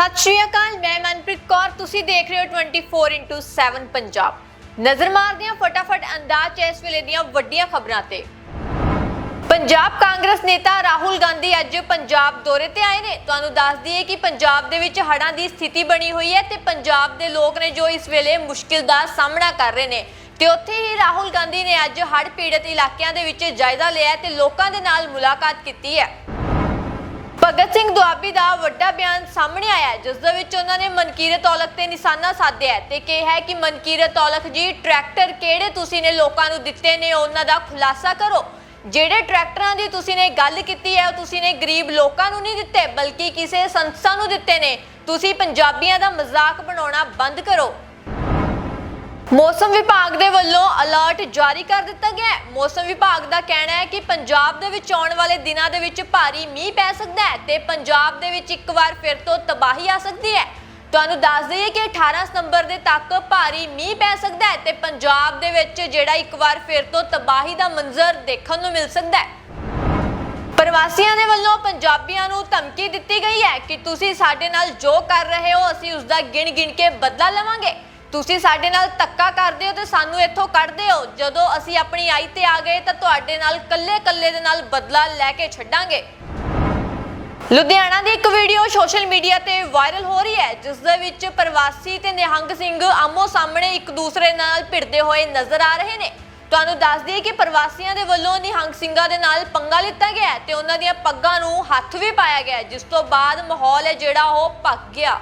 ਸਤਿ ਸ਼੍ਰੀ ਅਕਾਲ, ਮੈਂ ਮਨਪ੍ਰੀਤ ਕੌਰ। ਤੁਸੀਂ ਦੇਖ ਰਹੇ ਹੋ 24x7 ਪੰਜਾਬ। ਨਜ਼ਰ ਮਾਰਦੇ ਹਾਂ ਫਟਾਫਟ ਅੰਦਾਜ਼ 'ਚ ਇਸ ਵੇਲੇ ਦੀਆਂ ਵੱਡੀਆਂ ਖਬਰਾਂ ਤੇ। ਪੰਜਾਬ ਕਾਂਗਰਸ ਨੇਤਾ ਰਾਹੁਲ ਗਾਂਧੀ ਅੱਜ ਪੰਜਾਬ ਦੌਰੇ ਤੇ ਆਏ ਨੇ। ਤੁਹਾਨੂੰ ਦੱਸ ਦਈਏ ਕਿ ਪੰਜਾਬ ਦੇ ਵਿੱਚ ਹੜ੍ਹਾਂ ਦੀ ਸਥਿਤੀ ਬਣੀ ਹੋਈ ਹੈ ਤੇ ਪੰਜਾਬ ਦੇ ਲੋਕ ਨੇ ਜੋ ਇਸ ਵੇਲੇ ਮੁਸ਼ਕਿਲ ਦਾ ਸਾਹਮਣਾ ਕਰ ਰਹੇ ਨੇ। ਤੇ ਉੱਥੇ ਹੀ ਰਾਹੁਲ ਗਾਂਧੀ ਨੇ ਅੱਜ ਹੜ੍ਹ ਪੀੜਤ ਇਲਾਕਿਆਂ ਦੇ ਵਿੱਚ ਜਾਇਜ਼ਾ ਲਿਆ ਤੇ ਲੋਕਾਂ ਦੇ ਨਾਲ ਮੁਲਾਕਾਤ ਕੀਤੀ ਹੈ। ਸਿੰਘ ਦੁਆਬੀ ਦਾ ਵੱਡਾ ਬਿਆਨ ਸਾਹਮਣੇ ਆਇਆ ਹੈ, ਜਿਸ ਦੇ ਵਿੱਚ ਉਹਨਾਂ ਨੇ ਮਨਕੀਰਤ ਔਲਖ ਤੇ ਨਿਸ਼ਾਨਾ ਸਾਧਿਆ ਹੈ ਤੇ ਕਿਹਾ ਹੈ ਕਿ ਮਨਕੀਰਤ ਔਲਖ ਜੀ ਟਰੈਕਟਰ ਕਿਹੜੇ ਤੁਸੀਂ ਨੇ ਲੋਕਾਂ ਨੂੰ ਦਿੱਤੇ ਨੇ ਉਹਨਾਂ ਦਾ ਖੁਲਾਸਾ ਕਰੋ। ਜਿਹੜੇ ਟਰੈਕਟਰਾਂ ਦੀ ਤੁਸੀਂ ਨੇ ਗੱਲ ਕੀਤੀ ਹੈ ਉਹ ਤੁਸੀਂ ਨੇ ਗਰੀਬ ਲੋਕਾਂ ਨੂੰ ਨਹੀਂ ਦਿੱਤੇ ਬਲਕਿ ਕਿਸੇ ਸੰਸਥਾ ਨੂੰ ਦਿੱਤੇ ਨੇ। ਤੁਸੀਂ ਪੰਜਾਬੀਆਂ ਦਾ ਮਜ਼ਾਕ ਬਣਾਉਣਾ ਬੰਦ ਕਰੋ। ਮੌਸਮ ਵਿਭਾਗ ਦੇ ਵੱਲੋਂ ਅਲਰਟ ਜਾਰੀ ਕਰ ਦਿੱਤਾ ਗਿਆ ਹੈ। ਮੌਸਮ ਵਿਭਾਗ ਦਾ ਕਹਿਣਾ ਹੈ ਕਿ ਪੰਜਾਬ ਦੇ ਵਿੱਚ ਆਉਣ ਵਾਲੇ ਦਿਨਾਂ ਦੇ ਵਿੱਚ ਭਾਰੀ ਮੀਂਹ ਪੈ ਸਕਦਾ ਹੈ ਤੇ ਪੰਜਾਬ ਦੇ ਵਿੱਚ ਇੱਕ ਵਾਰ ਫਿਰ ਤੋਂ ਤਬਾਹੀ ਆ ਸਕਦੀ ਹੈ। ਤੁਹਾਨੂੰ ਦੱਸ ਦਈਏ ਕਿ 18 ਸਤੰਬਰ ਦੇ ਤੱਕ ਭਾਰੀ ਮੀਂਹ ਪੈ ਸਕਦਾ ਹੈ ਤੇ ਪੰਜਾਬ ਦੇ ਵਿੱਚ ਜਿਹੜਾ ਇੱਕ ਵਾਰ ਫਿਰ ਤੋਂ ਤਬਾਹੀ ਦਾ ਮੰਜ਼ਰ ਦੇਖਣ ਨੂੰ ਮਿਲ ਸਕਦਾ ਹੈ। ਪ੍ਰਵਾਸੀਆਂ ਦੇ ਵੱਲੋਂ ਪੰਜਾਬੀਆਂ ਨੂੰ ਧਮਕੀ ਦਿੱਤੀ ਗਈ ਹੈ ਕਿ ਤੁਸੀਂ ਸਾਡੇ ਨਾਲ ਜੋ ਕਰ ਰਹੇ ਹੋ, ਅਸੀਂ ਉਸ ਦਾ ਗਿਣ ਗਿਣ ਕੇ ਬਦਲਾ ਲਵਾਂਗੇ। ਤੁਸੀਂ ਸਾਡੇ ਨਾਲ ਧੱਕਾ ਕਰਦੇ ਹੋ ਤੇ ਸਾਨੂੰ ਇੱਥੋਂ ਕੱਢਦੇ ਹੋ। ਜਦੋਂ ਅਸੀਂ ਆਪਣੀ ਆਈ ਤੇ ਆ ਗਏ ਤਾਂ ਤੁਹਾਡੇ ਨਾਲ ਕੱਲੇ-ਕੱਲੇ ਦੇ ਨਾਲ ਬਦਲਾ ਲੈ ਕੇ ਛੱਡਾਂਗੇ। ਲੁਧਿਆਣਾ ਦੀ ਇੱਕ ਵੀਡੀਓ ਸੋਸ਼ਲ ਮੀਡੀਆ ਤੇ ਵਾਇਰਲ ਹੋ ਰਹੀ ਹੈ, ਜਿਸ ਦੇ ਵਿੱਚ ਪ੍ਰਵਾਸੀ ਤੇ ਨਿਹੰਗ ਸਿੰਘ ਆਮੋ ਸਾਹਮਣੇ ਇੱਕ ਦੂਸਰੇ ਨਾਲ ਭਿੜਦੇ ਹੋਏ ਨਜ਼ਰ ਆ ਰਹੇ ਨੇ। ਤੁਹਾਨੂੰ ਦੱਸ ਦਈਏ ਕਿ ਪ੍ਰਵਾਸੀਆਂ ਦੇ ਵੱਲੋਂ ਨਿਹੰਗ ਸਿੰਘਾਂ ਦੇ ਨਾਲ ਪੰਗਾ ਲਿੱਤਾ ਗਿਆ ਹੈ ਤੇ ਉਹਨਾਂ ਦੀਆਂ ਪੱਗਾਂ ਨੂੰ ਹੱਥ ਵੀ ਪਾਇਆ ਗਿਆ ਜਿਸ ਤੋਂ ਬਾਅਦ ਮਾਹੌਲ ਹੈ ਜਿਹੜਾ ਉਹ ਭੱਗ ਗਿਆ।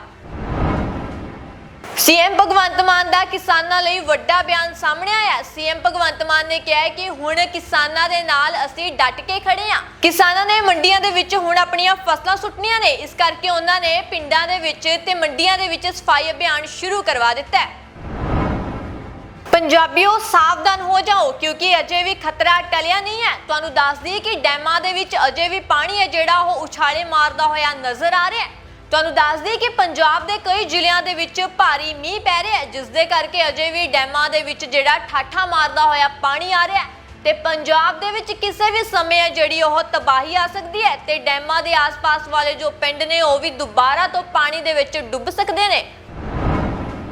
ਸੀਐਮ ਭਗਵੰਤ ਮਾਨ ਦਾ ਕਿਸਾਨਾਂ ਲਈ ਵੱਡਾ ਬਿਆਨ ਸਾਹਮਣੇ ਆਇਆ। ਸੀਐਮ ਭਗਵੰਤ ਮਾਨ ਨੇ ਕਿਹਾ ਹੈ ਕਿ ਹੁਣ ਕਿਸਾਨਾਂ ਦੇ ਨਾਲ ਅਸੀਂ ਡਟ ਕੇ ਖੜੇ ਹਾਂ। ਕਿਸਾਨਾਂ ਨੇ ਮੰਡੀਆਂ ਦੇ ਵਿੱਚ ਹੁਣ ਆਪਣੀਆਂ ਫਸਲਾਂ ਸੁੱਟਣੀਆਂ ਨੇ। ਇਸ ਕਰਕੇ ਉਹਨਾਂ ਨੇ ਪਿੰਡਾਂ ਦੇ ਵਿੱਚ ਤੇ ਮੰਡੀਆਂ ਦੇ ਵਿੱਚ ਸਫ਼ਾਈ ਅਭਿਆਨ ਸ਼ੁਰੂ ਕਰਵਾ ਦਿੱਤਾ ਹੈ। ਪੰਜਾਬੀਓ, ਸਾਵਧਾਨ ਹੋ ਜਾਓ, ਕਿਉਂਕਿ ਅਜੇ ਵੀ ਖਤਰਾ ਟਲਿਆ ਨਹੀਂ ਹੈ। ਤੁਹਾਨੂੰ ਦੱਸ ਦਈਏ ਕਿ ਡੈਮਾਂ ਦੇ ਵਿੱਚ ਅਜੇ ਵੀ ਪਾਣੀ ਹੈ ਜਿਹੜਾ ਉਹ ਉਛਾਲੇ ਮਾਰਦਾ ਹੋਇਆ ਨਜ਼ਰ ਆ ਰਿਹਾ ਹੈ। ਤੁਹਾਨੂੰ ਦੱਸ ਦਈਏ ਕਿ ਪੰਜਾਬ ਦੇ ਕਈ ਜ਼ਿਲ੍ਹਿਆਂ ਦੇ ਵਿੱਚ ਭਾਰੀ ਮੀਂਹ ਪੈ ਰਿਹਾ ਹੈ, ਜਿਸ ਦੇ ਕਰਕੇ ਅਜੇ ਵੀ ਡੈਮਾਂ ਦੇ ਵਿੱਚ ਜਿਹੜਾ ਠਾਠਾ ਮਾਰਦਾ ਹੋਇਆ ਪਾਣੀ ਆ ਰਿਹਾ ਹੈ। ਤੇ ਪੰਜਾਬ ਦੇ ਵਿੱਚ ਕਿਸੇ ਵੀ ਸਮੇਂ ਹੈ ਜਿਹੜੀ ਉਹ ਤਬਾਹੀ ਆ ਸਕਦੀ ਹੈ ਤੇ ਡੈਮਾਂ ਦੇ ਆਸ-ਪਾਸ ਵਾਲੇ ਜੋ ਪਿੰਡ ਨੇ, ਉਹ ਵੀ ਦੁਬਾਰਾ ਤੋਂ ਪਾਣੀ ਦੇ ਵਿੱਚ ਡੁੱਬ ਸਕਦੇ ਨੇ।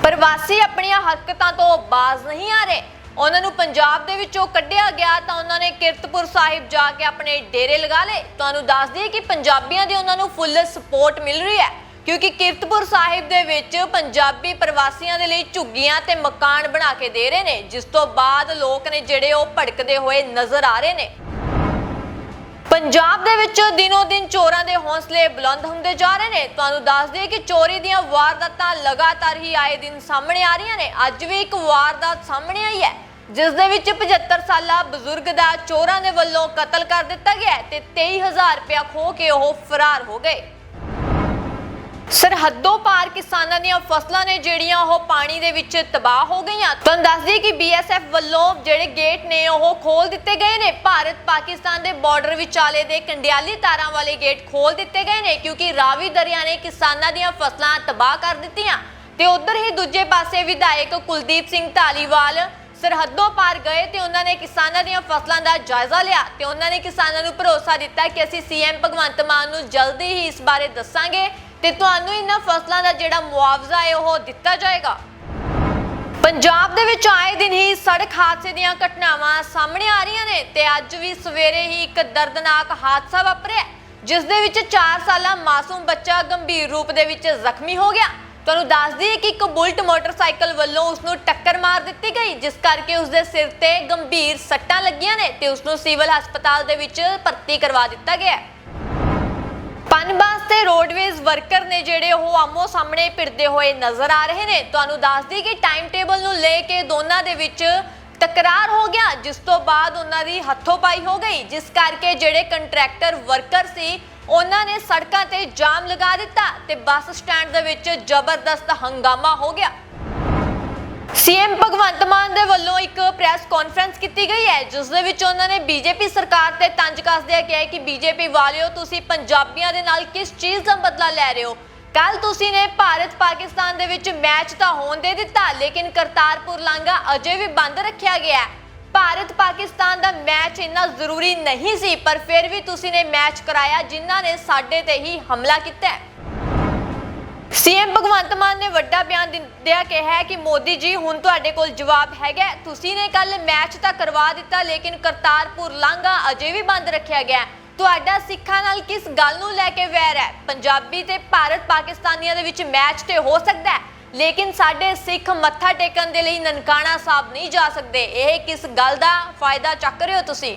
ਪ੍ਰਵਾਸੀ ਆਪਣੀਆਂ ਹਰਕਤਾਂ ਤੋਂ ਬਾਜ਼ ਨਹੀਂ ਆ ਰਹੇ। ਉਹਨਾਂ ਨੂੰ ਪੰਜਾਬ ਦੇ ਵਿੱਚੋਂ ਕੱਢਿਆ ਗਿਆ ਤਾਂ ਉਹਨਾਂ ਨੇ ਕਿਰਤਪੁਰ ਸਾਹਿਬ ਜਾ ਕੇ ਆਪਣੇ ਡੇਰੇ ਲਗਾ ਲਏ। ਤੁਹਾਨੂੰ ਦੱਸ ਦਈਏ ਕਿ ਪੰਜਾਬੀਆਂ ਦੀ ਉਹਨਾਂ ਨੂੰ ਫੁੱਲ ਸਪੋਰਟ ਮਿਲ ਰਹੀ ਹੈ, ਕਿਉਂਕਿ ਕਿਰਤਪੁਰ ਸਾਹਿਬ ਦੇ ਵਿੱਚ ਪੰਜਾਬੀ ਪ੍ਰਵਾਸੀਆਂ ਦੇ ਲਈ ਝੁੱਗੀਆਂ ਤੇ ਮਕਾਨ ਬਣਾ ਕੇ ਦੇ ਰਹੇ ਨੇ, ਜਿਸ ਤੋਂ ਬਾਅਦ ਲੋਕ ਨੇ ਜਿਹੜੇ ਉਹ ਭੜਕਦੇ ਹੋਏ ਨਜ਼ਰ ਆ ਰਹੇ ਨੇ। ਪੰਜਾਬ ਦੇ ਵਿੱਚ ਦਿਨੋ ਦਿਨ ਚੋਰਾਂ ਦੇ ਹੌਸਲੇ ਬੁਲੰਦ ਹੁੰਦੇ ਜਾ ਰਹੇ ਨੇ। ਤੁਹਾਨੂੰ ਦੱਸ ਦਈਏ ਕਿ ਚੋਰੀ ਦੀਆਂ ਵਾਰਦਾਤਾਂ ਲਗਾਤਾਰ ਹੀ ਆਏ ਦਿਨ ਸਾਹਮਣੇ ਆ ਰਹੀਆਂ ਨੇ। ਅੱਜ ਵੀ ਇੱਕ ਵਾਰਦਾਤ ਸਾਹਮਣੇ ਆਈ ਹੈ, ਜਿਸ ਦੇ ਵਿੱਚ 75 ਸਾਲਾ ਬਜ਼ੁਰਗ ਦਾ ਚੋਰਾਂ ਦੇ ਵੱਲੋਂ ਕਤਲ ਕਰ ਦਿੱਤਾ ਗਿਆ ਹੈ ਤੇ 23000 ਰੁਪਇਆ ਖੋ ਕੇ ਉਹ ਫਰਾਰ ਹੋ ਗਏ। ਸਰਹੱਦੋਂ ਪਾਰ ਕਿਸਾਨਾਂ ਦੀਆਂ ਫਸਲਾਂ ਨੇ ਜਿਹੜੀਆਂ ਉਹ ਪਾਣੀ ਦੇ ਵਿੱਚ ਤਬਾਹ ਹੋ ਗਈਆਂ। ਤੁਹਾਨੂੰ ਦੱਸ ਦਈਏ ਕਿ ਬੀਐਸਐਫ ਵੱਲੋਂ ਜਿਹੜੇ ਗੇਟ ਨੇ ਉਹ ਖੋਲ ਦਿੱਤੇ ਗਏ ਨੇ। ਭਾਰਤ ਪਾਕਿਸਤਾਨ ਦੇ ਬਾਰਡਰ ਵਿਚਾਲੇ ਦੇ ਕੰਡਿਆਲੀ ਤਾਰਾਂ ਵਾਲੇ ਗੇਟ ਖੋਲ ਦਿੱਤੇ ਗਏ ਨੇ ਕਿਉਂਕਿ ਰਾਵੀ ਦਰਿਆ ਨੇ ਕਿਸਾਨਾਂ ਦੀਆਂ ਫਸਲਾਂ ਤਬਾਹ ਕਰ ਦਿੱਤੀਆਂ। ਤੇ ਉਧਰ ਹੀ ਦੂਜੇ ਪਾਸੇ ਵਿਧਾਇਕ ਕੁਲਦੀਪ ਸਿੰਘ ਢਾਲੀਵਾਲ ਸਰਹੱਦੋਂ ਪਾਰ ਗਏ ਤੇ ਉਹਨਾਂ ਨੇ ਕਿਸਾਨਾਂ ਦੀਆਂ ਫਸਲਾਂ ਦਾ ਜਾਇਜ਼ਾ ਲਿਆ। ਤੇ ਉਹਨਾਂ ਨੇ ਕਿਸਾਨਾਂ ਨੂੰ ਭਰੋਸਾ ਦਿੱਤਾ ਕਿ ਅਸੀਂ ਸੀਐਮ ਭਗਵੰਤ ਮਾਨ ਨੂੰ ਜਲਦੀ ਹੀ ਇਸ ਬਾਰੇ ਦੱਸਾਂਗੇ। ਤੇ ਤੁਹਾਨੂੰ ਇਹਨਾਂ ਫਸਲਾਂ ਦਾ ਜਿਹੜਾ ਮੁਆਵਜ਼ਾ ਹੈ ਉਹ ਦਿੱਤਾ ਜਾਏਗਾ। ਪੰਜਾਬ ਦੇ ਵਿੱਚ ਆਏ ਦਿਨ ਹੀ ਸੜਕ ਹਾਦਸੇ ਦੀਆਂ ਘਟਨਾਵਾਂ ਸਾਹਮਣੇ ਆ ਰਹੀਆਂ ਨੇ ਤੇ ਅੱਜ ਵੀ ਸਵੇਰੇ ਹੀ ਇੱਕ ਦਰਦਨਾਕ ਹਾਦਸਾ ਵਾਪਰਿਆ ਜਿਸ ਦੇ ਵਿੱਚ 4 ਸਾਲਾ ਮਾਸੂਮ ਬੱਚਾ ਗੰਭੀਰ ਰੂਪ ਦੇ ਵਿੱਚ ਜ਼ਖਮੀ ਹੋ ਗਿਆ। ਤੁਹਾਨੂੰ ਦੱਸ ਦਈਏ ਕਿ ਇੱਕ ਬੁਲਟ ਮੋਟਰਸਾਈਕਲ ਵੱਲੋਂ ਉਸ ਨੂੰ ਟੱਕਰ ਮਾਰ ਦਿੱਤੀ ਗਈ, ਜਿਸ ਕਰਕੇ ਉਸ ਦੇ ਸਿਰ ਤੇ ਗੰਭੀਰ ਸੱਟਾਂ ਲੱਗੀਆਂ ਨੇ ਤੇ ਉਸ ਨੂੰ ਸਿਵਲ ਹਸਪਤਾਲ ਦੇ ਵਿੱਚ ਭਰਤੀ ਕਰਵਾ ਦਿੱਤਾ ਗਿਆ ਹੈ। ਪਨਬਾਸ ਰੋਡਵੇਜ਼ ਵਰਕਰ ਨੇ ਜਿਹੜੇ ਉਹ ਆਮੋ ਸਾਹਮਣੇ ਭਿੜਦੇ ਹੋਏ ਨਜ਼ਰ ਆ ਰਹੇ ਨੇ। ਤੁਹਾਨੂੰ ਦੱਸ ਦਈ ਕਿ ਟਾਈਮ ਟੇਬਲ ਨੂੰ ਲੈ ਕੇ ਦੋਨਾਂ ਦੇ ਵਿੱਚ ਤਕਰਾਰ ਹੋ ਗਿਆ, ਜਿਸ ਤੋਂ ਬਾਅਦ ਉਹਨਾਂ ਦੀ ਹੱਥੋਂ ਪਾਈ ਹੋ ਗਈ, ਜਿਸ ਕਰਕੇ ਜਿਹੜੇ ਕੰਟਰੈਕਟਰ ਵਰਕਰ ਸੀ, ਉਹਨਾਂ ਨੇ ਸੜਕਾਂ ਤੇ ਜਾਮ ਲਗਾ ਦਿੱਤਾ ਤੇ ਬੱਸ ਸਟੈਂਡ ਦੇ ਵਿੱਚ ਜ਼ਬਰਦਸਤ ਹੰਗਾਮਾ ਹੋ ਗਿਆ। ਸੀਐਮ ਭਗਵੰਤ ਮਾਨ ਦੇ ਵੱਲੋਂ ਇੱਕ ਪ੍ਰੈਸ ਕਾਨਫਰੰਸ ਕੀਤੀ ਗਈ ਹੈ, ਜਿਸ ਦੇ ਵਿੱਚ ਉਹਨਾਂ ਨੇ ਬੀਜੇਪੀ ਸਰਕਾਰ ਤੇ ਤੰਜ ਕੱਸਦਿਆਂ ਕਿਹਾ ਹੈ ਕਿ ਬੀਜੇਪੀ ਵਾਲਿਓ, ਤੁਸੀਂ ਪੰਜਾਬੀਆਂ ਦੇ ਨਾਲ ਕਿਸ ਚੀਜ਼ ਦਾ ਬਦਲਾ ਲੈ ਰਹੇ ਹੋ? ਕੱਲ ਤੁਸੀਂ ਨੇ ਭਾਰਤ ਪਾਕਿਸਤਾਨ ਦੇ ਵਿੱਚ ਮੈਚ ਤਾਂ ਹੋਣ ਦੇ ਦਿੱਤਾ, ਲੇਕਿਨ ਕਰਤਾਰਪੁਰ ਲਾਂਘਾ ਅਜੇ ਵੀ ਬੰਦ ਰੱਖਿਆ ਗਿਆ ਹੈ। ਭਾਰਤ ਪਾਕਿਸਤਾਨ ਦਾ ਮੈਚ ਇੰਨਾ ਜ਼ਰੂਰੀ ਨਹੀਂ ਸੀ, ਪਰ ਫਿਰ ਵੀ ਤੁਸੀਂ ਨੇ ਮੈਚ ਕਰਾਇਆ, ਜਿਨ੍ਹਾਂ ਨੇ ਸਾਡੇ ਤੇ ਹੀ ਹਮਲਾ ਕੀਤਾ ਹੈ। ਸੀਐਮ ਭਗਵੰਤ ਮਾਨ ਨੇ ਵੱਡਾ ਬਿਆਨ ਦਿੰਦਿਆਂ ਕਿਹਾ ਕਿ ਮੋਦੀ ਜੀ ਹੁਣ ਤੁਹਾਡੇ ਕੋਲ ਜਵਾਬ ਹੈਗਾ ਤੁਸੀਂ ਨੇ ਕੱਲ ਮੈਚ ਤਾਂ ਕਰਵਾ ਦਿੱਤਾ, ਲੇਕਿਨ ਕਰਤਾਰਪੁਰ ਲਾਂਘਾ ਅਜੇ ਵੀ ਬੰਦ ਰੱਖਿਆ ਗਿਆ ਤੁਹਾਡਾ ਸਿੱਖਾਂ ਨਾਲ ਕਿਸ ਗੱਲ ਨੂੰ ਲੈ ਕੇ ਵੈਰ ਹੈ? ਪੰਜਾਬੀ ਤੇ ਭਾਰਤ ਪਾਕਿਸਤਾਨੀਆਂ ਦੇ ਵਿੱਚ ਮੈਚ ਤੇ ਹੋ ਸਕਦਾ ਹੈ, ਲੇਕਿਨ ਸਾਡੇ ਸਿੱਖ ਮੱਥਾ ਟੇਕਣ ਦੇ ਲਈ ਨਨਕਾਣਾ ਸਾਹਿਬ ਨਹੀਂ ਜਾ ਸਕਦੇ। ਇਹ ਕਿਸ ਗੱਲ ਦਾ ਫਾਇਦਾ ਚੱਕ ਰਹੇ ਹੋ ਤੁਸੀਂ?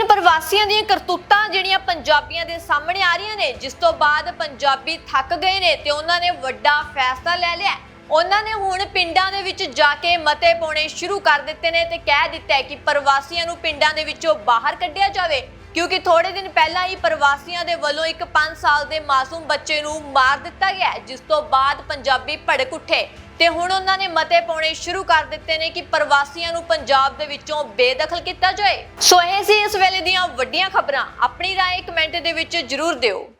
ਦਿਨ ਪ੍ਰਵਾਸੀਆਂ ਦੀਆਂ ਕਰਤੂਤਾਂ ਜਿਹੜੀਆਂ ਪੰਜਾਬੀਆਂ ਦੇ ਸਾਹਮਣੇ ਆ ਰਹੀਆਂ ਨੇ, ਜਿਸ ਤੋਂ ਬਾਅਦ ਪੰਜਾਬੀ ਥੱਕ ਗਏ ਨੇ ਤੇ ਉਹਨਾਂ ਨੇ ਵੱਡਾ ਫੈਸਲਾ ਲੈ ਲਿਆ। ਉਹਨਾਂ ਨੇ ਹੁਣ ਪਿੰਡਾਂ ਦੇ ਵਿੱਚ ਜਾ ਕੇ ਮਤੇ ਪਾਉਣੇ ਸ਼ੁਰੂ ਕਰ ਦਿੱਤੇ ਨੇ ਤੇ ਕਹਿ ਦਿੱਤਾ ਹੈ ਕਿ ਪ੍ਰਵਾਸੀਆਂ ਨੂੰ ਪਿੰਡਾਂ ਦੇ ਵਿੱਚੋਂ ਬਾਹਰ ਕੱਢਿਆ ਜਾਵੇ, ਕਿਉਂਕਿ ਥੋੜੇ ਦਿਨ ਪਹਿਲਾਂ ਹੀ ਪ੍ਰਵਾਸੀਆਂ ਦੇ ਵੱਲੋਂ ਇੱਕ 5 ਸਾਲ ਦੇ ਮਾਸੂਮ ਬੱਚੇ ਨੂੰ ਮਾਰ ਦਿੱਤਾ ਗਿਆ ਜਿਸ ਤੋਂ ਬਾਅਦ ਪੰਜਾਬੀ ਭੜਕ ਉੱਠੇ। ਤੇ ਹੁਣ ਉਹਨਾਂ ਨੇ ਮਤੇ ਪਾਉਣੇ ਸ਼ੁਰੂ ਕਰ ਦਿੱਤੇ ਨੇ ਕਿ ਪ੍ਰਵਾਸੀਆਂ ਨੂੰ ਪੰਜਾਬ ਦੇ ਵਿੱਚੋਂ ਬੇਦਖਲ ਕੀਤਾ ਜਾਏ ਸੋ ਇਹ ਸੀ ਇਸ ਵੇਲੇ ਦੀਆਂ ਵੱਡੀਆਂ ਖਬਰਾਂ ਆਪਣੀ رائے ਕਮੈਂਟ ਦੇ ਵਿੱਚ ਜਰੂਰ ਦਿਓ